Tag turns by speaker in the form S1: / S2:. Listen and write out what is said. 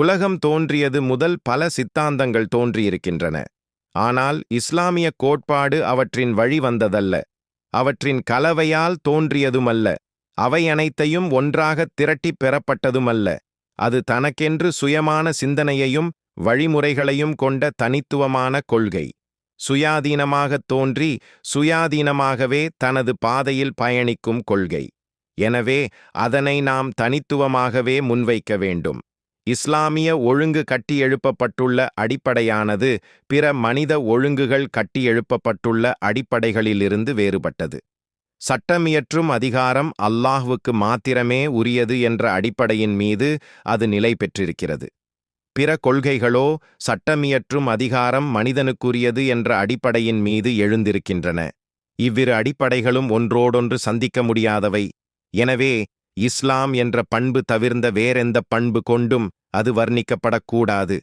S1: உலகம் தோன்றியது முதல் பல சித்தாந்தங்கள் தோன்றியிருக்கின்றன. ஆனால் இஸ்லாமிய கோட்பாடு அவற்றின் வழி வந்ததல்ல. அவற்றின் கலவையால் தோன்றியதுமல்ல. அவை அனைத்தையும் ஒன்றாகத் திரட்டிப் பெறப்பட்டதுமல்ல. அது தனக்கென்று சுயமான சிந்தனையையும் வழிமுறைகளையும் கொண்ட தனித்துவமான கொள்கை. சுயாதீனமாகத் தோன்றி சுயாதீனமாகவே தனது பாதையில் பயணிக்கும் கொள்கை. எனவே அதனை நாம் தனித்துவமாகவே முன்வைக்க வேண்டும். இஸ்லாமிய ஒழுங்கு கட்டியெழுப்பப்பட்டுள்ள அடிப்படையானது பிற மனித ஒழுங்குகள் கட்டியெழுப்பப்பட்டுள்ள அடிப்படைகளிலிருந்து வேறுபட்டது. சட்டமியற்றும் அதிகாரம் அல்லாஹ்வுக்கு மாத்திரமே உரியது என்ற அடிப்படையின் மீது அது நிலை பெற்றிருக்கிறது. பிற கொள்கைகளோ சட்டமியற்றும் அதிகாரம் மனிதனுக்குரியது என்ற அடிப்படையின் மீது எழுந்திருக்கின்றன. இவ்விரு அடிப்படைகளும் ஒன்றோடொன்று சந்திக்க முடியாதவை. எனவே இஸ்லாம் என்ற பண்பு தவிர்ந்த வேறெந்த பண்பு கொண்டும் அது வர்ணிக்கப்படக்கூடாது.